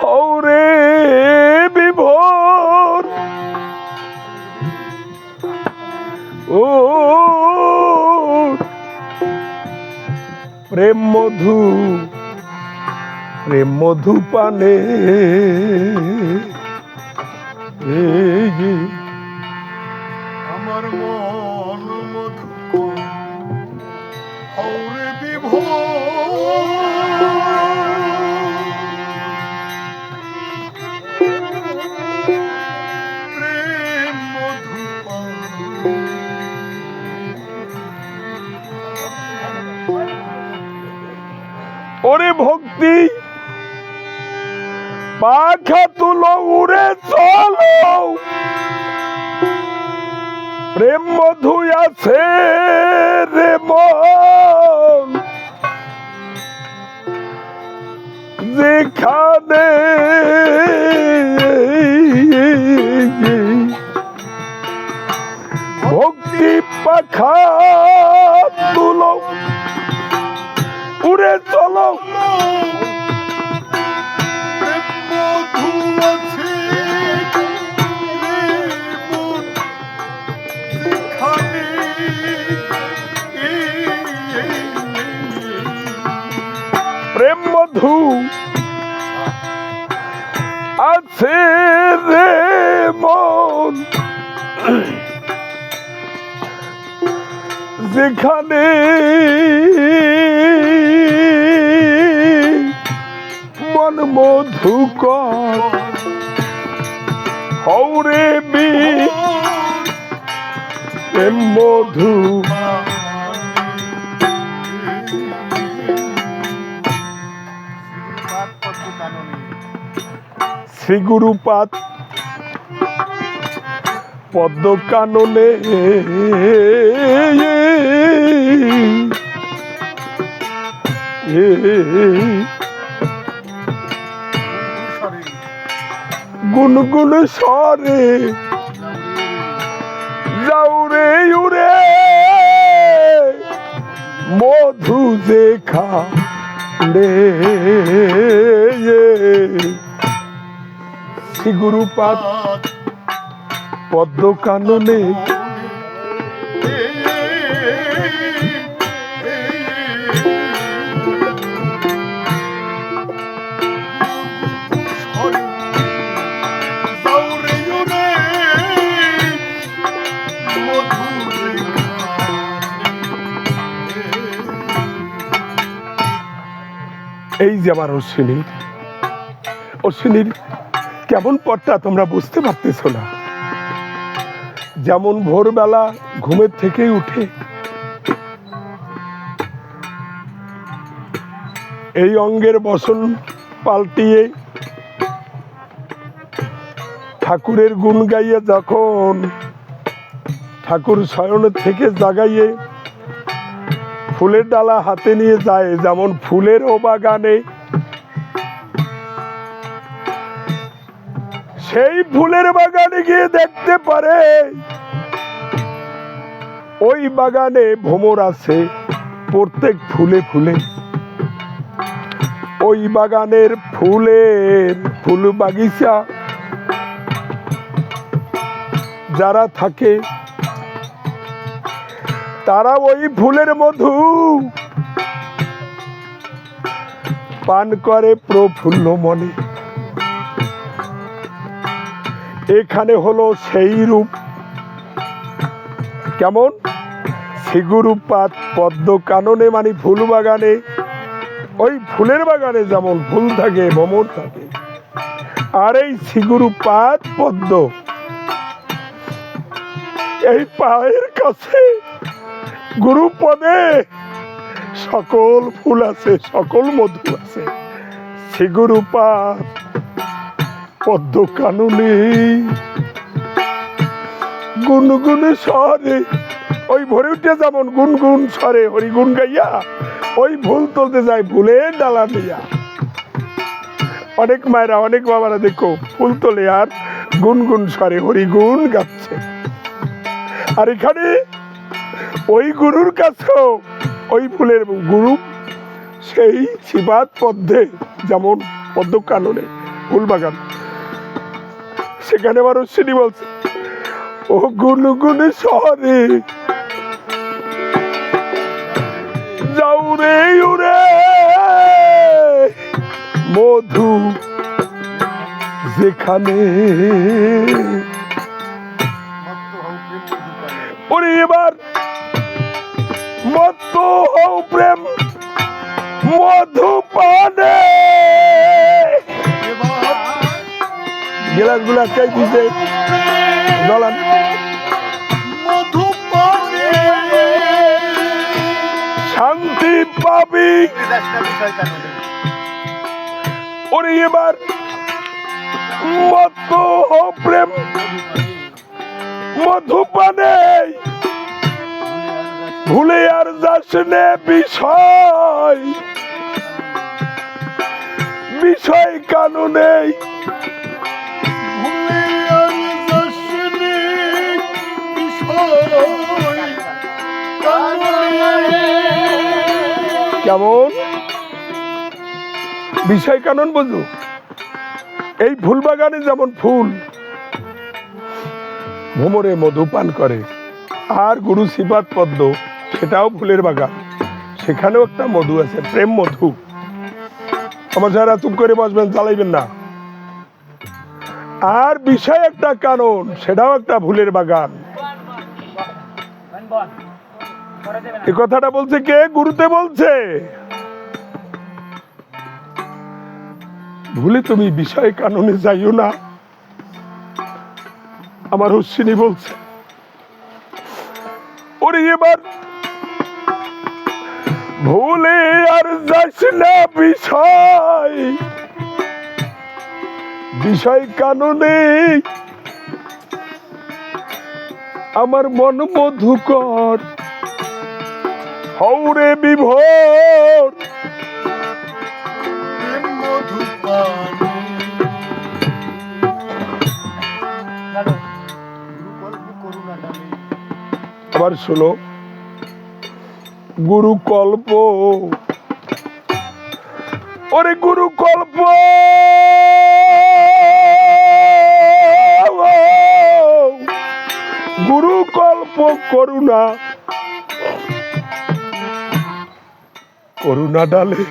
হৌরে বিভোর। ও প্রেম মধু প্রেম মধু পানে। আমার মন মধু হৌরে বিভোর। ওরে ভক্তি। পাখা তুলো উড়ে চলো। প্রেম মধু আছে রে মন। ভক্তি পাখা উড়ে চলো প্রেম মধু আছে রে মন। যেখানে মধুকর। হৌরে বি মধু। শ্রী গুরুপাদ পদ্ম কাননে গুনগুন সরে। যাউরে উরে মধু দেখা রে। শ্রী গুরুপাদ পদ্ম কাননে যে আমার অশ্বিনীর। অশ্বিনীর কেমন পথটা তোমরা বুঝতে পারতেছ না? যেমন ভোরবেলা ঘুমের থেকে উঠে এই অঙ্গের বসন পাল্টিয়ে ঠাকুরের গুণ গাইয়ে যখন ঠাকুর শয়নের থেকে জাগাইয়ে ফুলের ডালা হাতে নিয়ে যায়, যেমন ফুলের ও বাগানে সেই ফুলের বাগানে গিয়ে দেখতে পারে। ওই বাগানে ভ্রমর আছে প্রত্যেক ফুলে ফুলে। ওই বাগানের ফুলের ফুল বাগিচা। যারা থাকে, তারা ওই ফুলের মধু। পান করে প্রফুল্ল মনে। এখানে হলো সেই রূপ। কেমন? সিগুরুপাত পদ্ম কাননে মানে ফুল বাগানে ওই ফুলের বাগানে যেমন ফুল থাকে ভ্রমর থাকে। আর এই সিগুরুপাত পদ্ম, এই পায়ের কাছে, গুরুপদে সকল ফুল আছে, সকল মধু আছে। সিগুরুপাত পদ্ম কাননে গুনগুন স্বরে, ওই ভরে উঠে যেমন গুনগুন স্বরে, হরিগুন গাইয়া, ওই ফুল তুলতে যায় ফুলের ডালা দিয়া। অনেক মায়েরা, অনেক বাবারা দেখো ফুল তোলে আর গুনগুন স্বরে, হরিগুন গাচ্ছে। আর এখানে ওই গুরুর কাছেও ওই ফুলের গুরু, সেই শিবাদ পদ্মে যেমন পদ্ম কাননে ফুল বাগান সেখানে মানুষ সিনি বলছে, ও গুনগুনে শহরে। যাও রে, উড়ে। মধু যেখানে। ওরে এবার মত হও প্রেম মধু পানে গেলাসগুলা চাই দিছে। জলান শান্তি পাবি। ওরে এবার মত হও প্রেম মধু পানে ভুলে আর যাস নে বিষয়। বিষয় কানুনে কেমন? বিষয় কানুন বুঝু এই ফুল বাগানে যেমন ফুল ভ্রমরে মধু পান করে, আর গুরু শিবাত পদ্ম, সেটাও ফুলের বাগান। সেখানেও একটা মধু আছে, প্রেম মধু। আমার যারা চুপ করে বসবেন চালাইবেন না। আর বিষয় একটা কারণ সেটাও একটা ফুলের বাগান। এ কথাটা বলছে কে? গুরুতে বলছে। ভুলে তুমি বিষয় কাননে যাইও না। আমার হস্যিনী বলছে, ওরে এবার ভুলে আর যাস না বিষয়। বিষয় কাননে আমার মন মধুকর। হৌরে বিভোর। আবার শোনো গুরু কল্প ওরে গুরু কল্প গুরু কল্প করুণা। করুণা ডালে।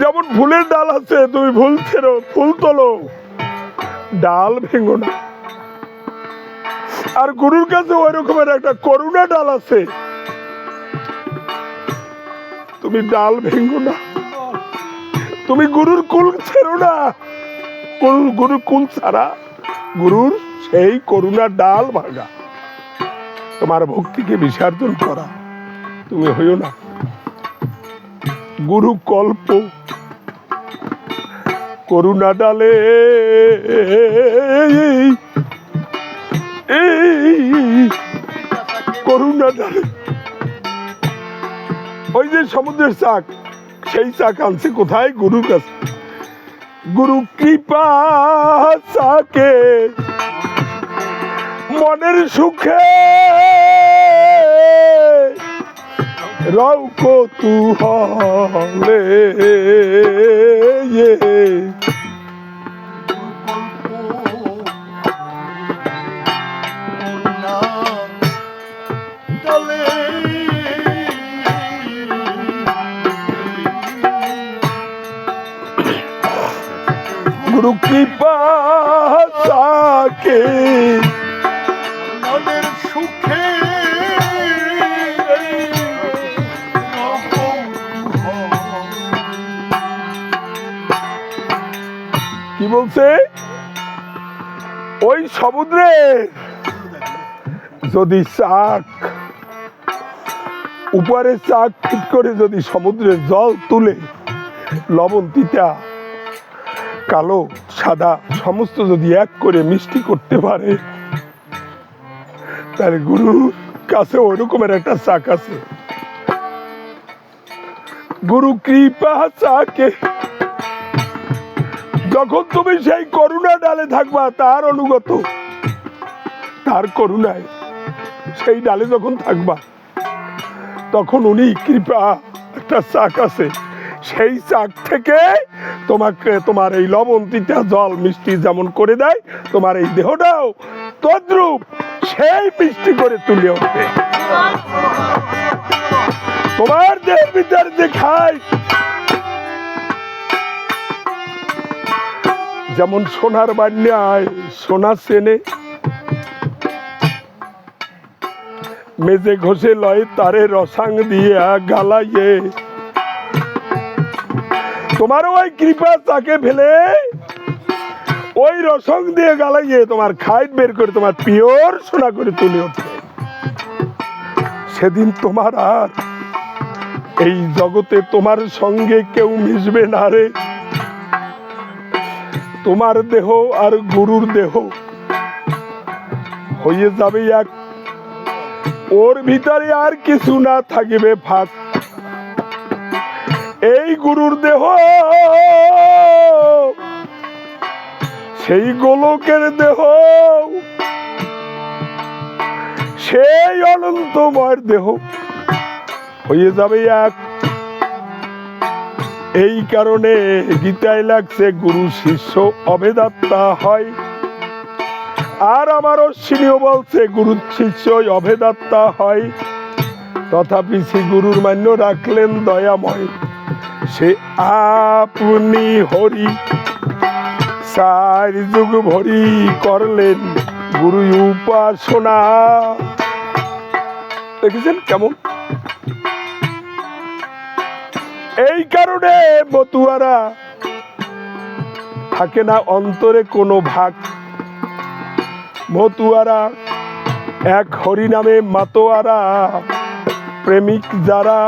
যেমন ফুলের ডাল আছে, তুমি ফুল ছেড়ো ফুল তোলো। ডাল ভেঙো না। আর গুরুর কাছে ওই রকমের একটা করুণা ডাল আছে। তুমি ডাল ভেঙ্গো না। তুমি গুরুর কুল ছেড়ো না। কুল গুরু কুল ছাড়া গুরুর সেই করুণা ডাল ভাঙা। তোমার ভক্তিকে বিসর্জন করা। তুমি হইও না। গুরু কল্প, করুণা ডালে করুণা ডালে। ওই যে সমুদ্রের চাক, সেই চাক আনছে কোথায়? গুরুর কাছে। গুরু কৃপা চাকে, মনের সুখে রৌক তু হলে ইয়ে। গুরু কৃপা চাকে বলছে, ওই সমুদ্রে যদি চাক উপরে চাক ঠিক করে যদি সমুদ্রের জল তুলে, লবণ, তিতা, কালো, সাদা, সমস্ত যদি এক করে মিষ্টি করতে পারে, তাহলে গুরুর কাছে ওই রকমের একটা চাক আছে। গুরু কৃপা চাকে যখন তুমি সেই করুণা ডালে থাকবা, তার অনুগত। তার করুণায় সেই ডালে যখন থাকবা, তখন উনি কৃপা, একটা চাক আছে। সেই চাক থেকে তোমাকে তোমার এই লবণটিটা জল মিষ্টি যেমন করে দেয়, তোমার এই দেহটাও তদ্রূপ সেই মিষ্টি করে তুলে ওঠে। তোমার দেহের ভিতর যে খায় যেমন সোনার বান্যায় সোনা চেনে। মেজে ঘষে লয় তারে রসাং দিয়া গালাইয়ে। তোমার ওই কৃপা তাকে ফেলে। ওই রসং দিয়ে গালাইয়ে তোমার খাইট বের করে তোমার পিওর সোনা করে তুলে ওঠে। সেদিন তোমার আর এই জগতে তোমার সঙ্গে কেউ মিশবে না রে। তোমার দেহ আর গুরুর দেহ। হয়ে যাবে এক। ওর ভিতরে আর কিছু না থাকিবে ফাঁক এই গুরুর দেহ, সেই গোলকের দেহ, সেই অনন্তময়ের দেহ। হয়ে যাবে এক। এই কারণে গীতায় লাগছে, গুরু শিষ্য অভেদাত্মা হয়। আর আমার অশ্বিনীও বলছে, গুরু শিষ্য অভেদাত্মা হয়। তথাপি শ্রী গুরুর মান্য রাখলেন দয়াময়। সে আপনি হরি, চার যুগ ভরি করলেন গুরু উপাসনা। দেখেছেন কেমন? এই কারণে মতুয়ারা থাকে না অন্তরে কোনো ভাগ। মতুয়ারা এক হরি নামে মাতোয়ারা, প্রেমিক যারা।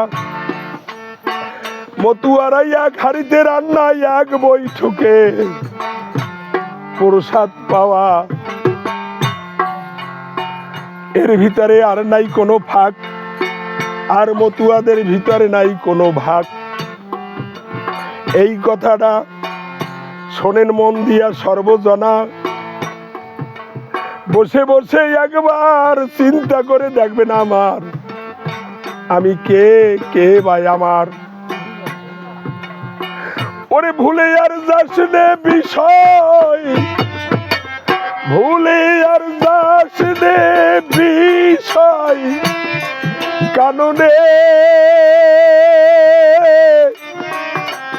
মতুয়ারাই এক হাড়িতে রান্না এক বৈঠকে প্রসাদ পাওয়া। এর ভিতরে আর নাই কোনো ফাঁক আর মতুয়াদের ভিতরে নাই কোনো ভাগ। এই কথাটা শোনেন মন দিয়া সর্বজনা। বসে বসে একবার চিন্তা করে দেখবেন আমার। আমি কে কে ভাই আমার? ওরে ভুলে আর যাস বিষয়। ভুলে আর যাস বিষয়। কাননে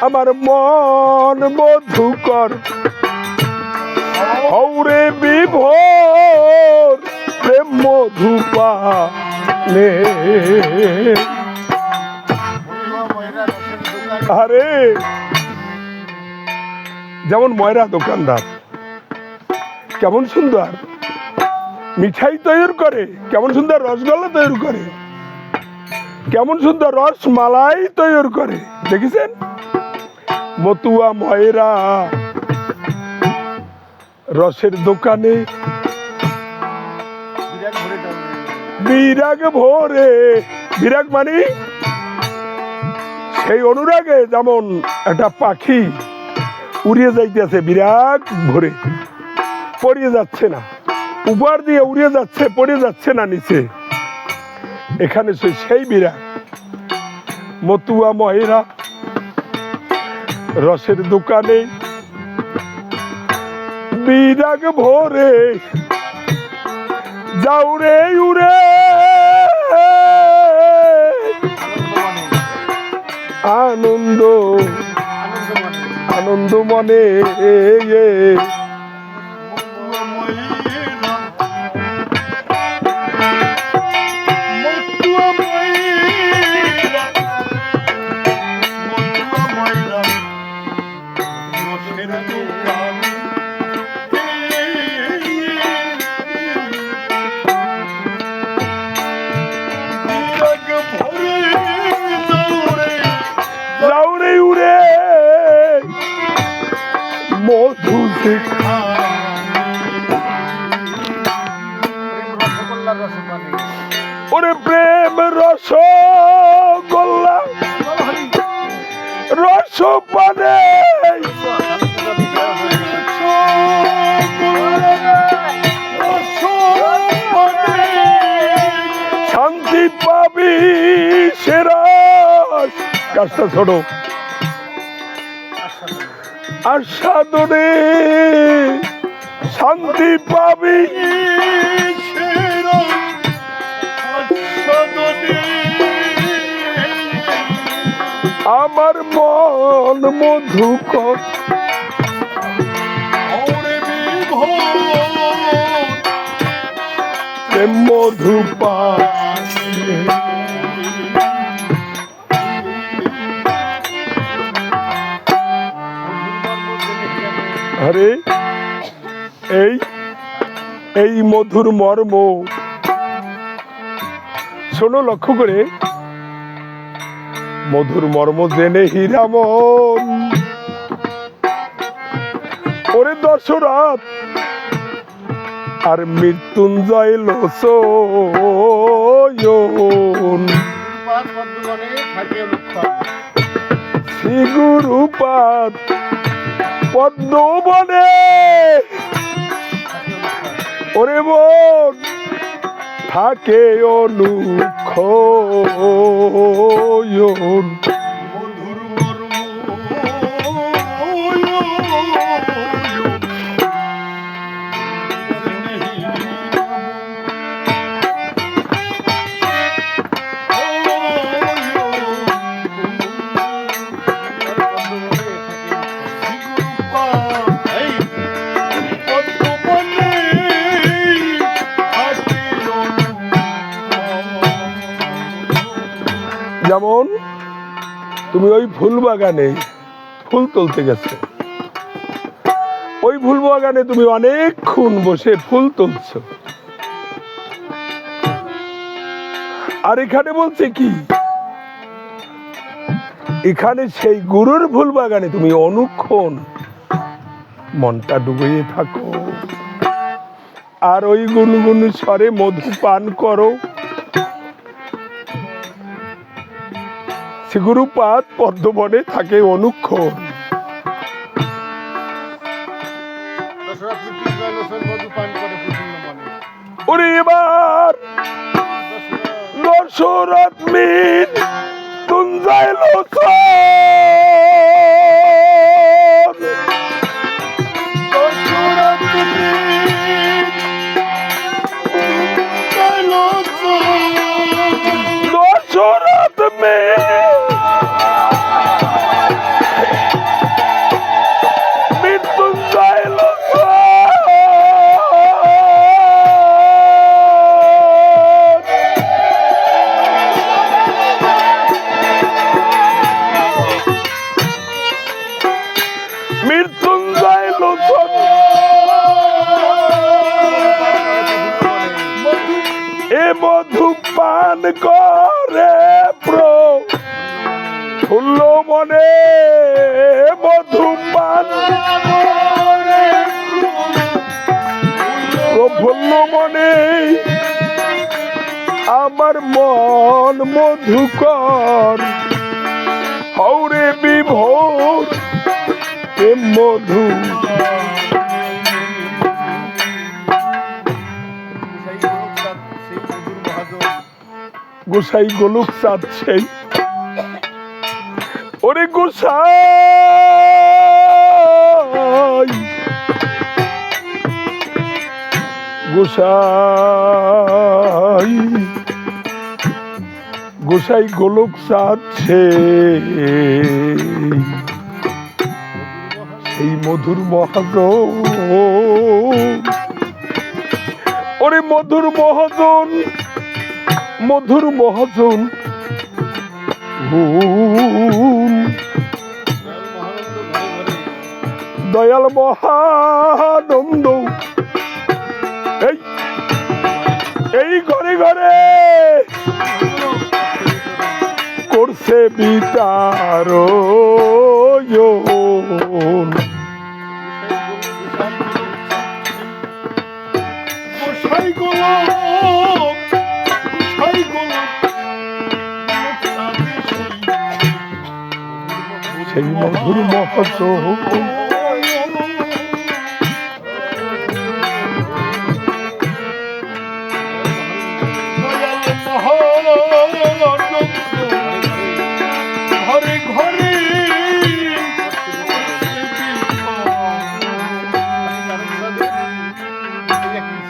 আমার মন মধুকর। হৌরে বিভোর প্রেম মধুপা নে আরে, যেমন ময়রা দোকানদার, কেমন সুন্দর। মিঠাই তৈরি করে, কেমন সুন্দর রসগোল্লা তৈরি করে, কেমন সুন্দর রস মালাই তৈরি করে। দেখেছেন? মতুয়া ময়রা। রসের দোকানে বিরাগ ভোরে। বিরাগ মানে সেই অনুরাগে যেমন একটা পাখি উড়িয়ে যাইতেছে, বিরাগ ভরে। পড়িয়ে যাচ্ছে না। উপর দিয়ে উড়িয়ে যাচ্ছে পড়ে যাচ্ছে না নিচে। এখানে সেই বিরাগ। মতুয়া মহেরা রসের দোকানে বিরাগ ভোরে যাউরে উড়ে। আনন্দ আনন্দ মনে শান্তি পাবি সেরাস কাজটা ছোট আস্বাদনে শান্তি পাবি। আমার মন মধুকর। মধুপা আরে এই এই মধুর মর্ম। শোনো লক্ষ্য করে। মধুর মর্ম জেনে হীরামন ওরে দশরাত আর মৃত্যুঞ্জয় লোচন। পাঁচ পদ্মগণে থাকে অনুত্থান শ্রী গুরুপাদ পদ্মবনে। ওরে বোন থাকে অনুক্ষয়ন। যেমন তুমি ওই ফুল বাগানে ফুল তুলতে গেছো। ওই ফুল বাগানে তুমি অনেকক্ষণ বসে ফুল তুলছো। আর এখানে বলছে কি? এখানে সেই গুরুর ফুল বাগানে তুমি অনুক্ষণ মনটা ডুবিয়ে থাকো। আর ওই গুনগুন স্বরে মধু পান করো। শ্রীগুরুপাদ পদ্মবনে থাকে অনুক্ষণ। দশরথ মিন তুঞ্জায় লোচন করে ফুল্ল মনে মধু পান প্রফুল্ল মনে আমার মন মধুকর। হৌরে বিভোর মধু। গোসাই গোলক সেই ওরে গোসাই। গোসাই। গোসাই গোলক চাঁদ সেই মধুর মহাজন। ওরে মধুর মহাজন। মধুর মহাজন। দয়াল মহানন্দ। এই এই ঘরে ঘরে। করছে বিতার গোসাই গোলক মধুর মহত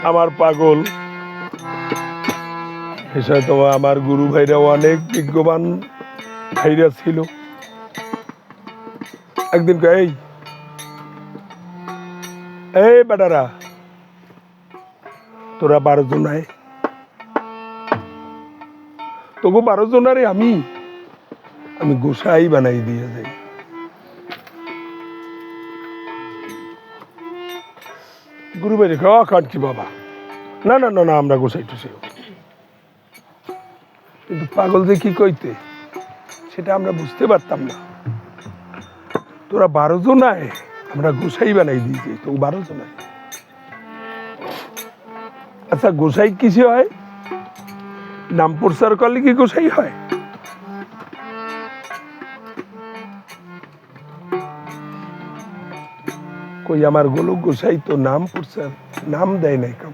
আমার পাগল। হিসাবে তোমার আমার গুরু ভাইরা অনেক বিজ্ঞবান ভাইরা ছিল। একদিন এই। এই বেটারা, তোরা বারো জনায় তোকে বারো জনারে আমি আমি গোসাই বানাই দিয়ে যাই। গুরু রেখে খান কি বাবা। না না না না, আমরা গোসাই টুসাই কিন্তু পাগল যে কি কইতে? সেটা আমরা বুঝতে পারতাম না। তোরা বারো জনায় আমরা গোসাই বানাই দিয়েছি তো বারো জনায় আচ্ছা গোসাই কিসে হয়? নাম প্রচার করলে কি গোসাই হয়? কই, আমার গোলক গোসাই তো নাম প্রচার নাম দেয় নাই কাউ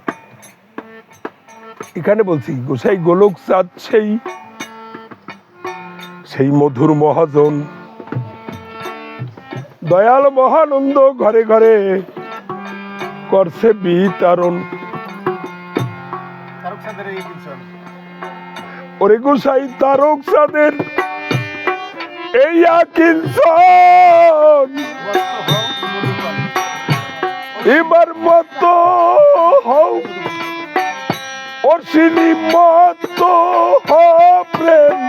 এখানে বলছি, গোসাই গোলক চাঁদ সেই সেই মধুর মহাজন। দয়াল মহানন্দ ঘরে ঘরে করছে বিতারণ। সাদের ওরে গোসাই তারক চাঁদের এই আকিনসন এবার মতো হও অশ্বিনী মতো হ প্রেম।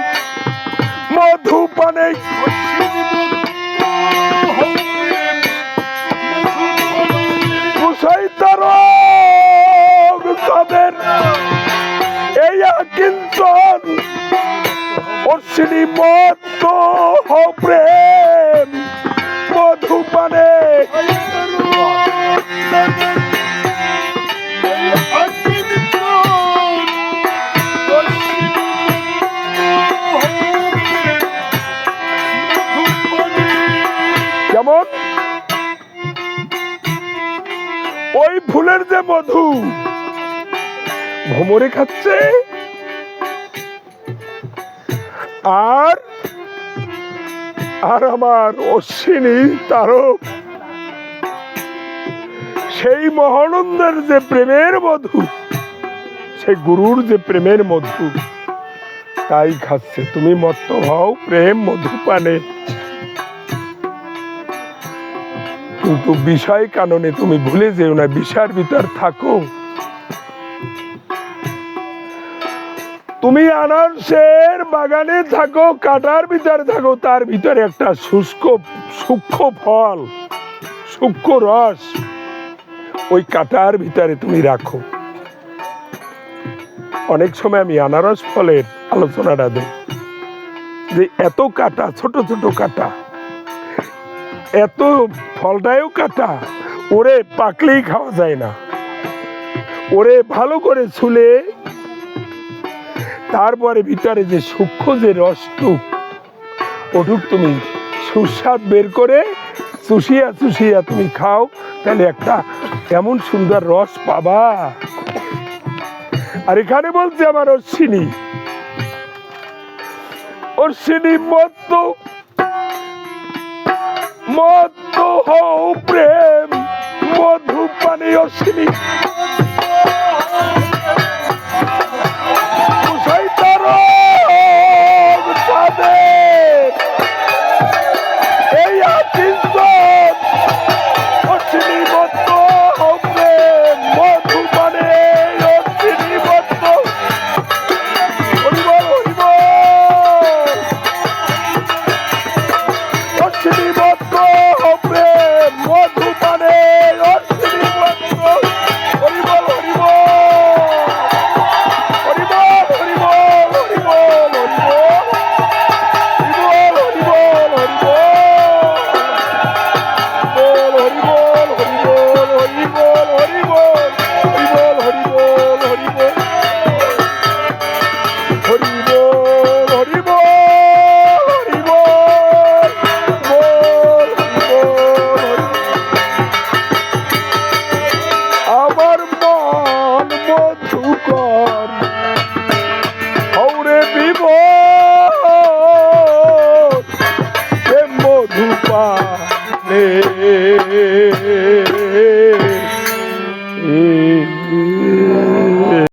মধুপানে অশ্বিনী মতো হ প্রেম মধুপানে। কেমন ওই ফুলের যে মধু ভ্রমরে খাচ্ছে আর আর আমার অশ্বিনী তারক, সেই মহানন্দের যে প্রেমের মধু সেই গুরুর যে প্রেমের মধু, তাই খাচ্ছে। তুমি মত্ত হও প্রেম মধু পানে কিন্তু বিষয় কাননে তুমি ভুলে যেও না, বিষার ভিতর থাকো। তুমি আনারসের বাগানে থাকো, কাটার ভিতরে থাকো, তার ভিতরে একটা শুষ্ক, সূক্ষ্ম ফল, সূক্ষ্ম রস, ওই কাটার ভিতরে তুমি রাখো। অনেক সময় আমি আনারস ফলের আলোচনাটা দেই, যে এত কাটা, ছোট ছোট কাটা, এত ফলটাও কাটা, ওরে পাকলেই খাওয়া যায় না। ওরে ভালো করে ছুলে তারপরে ভিতরে যে সূক্ষ্ম যে রসটুক ওটুক তুমি সুস্বাদ বের করে চুষিয়া চুষিয়া তুমি খাও, তাহলে একটা এমন সুন্দর রস পাবা। আর এখানে বলছে আমার অশ্বিনী অশ্বিনী, মত্ত মত্ত হও প্রেম মধু পানি অশ্বিনী।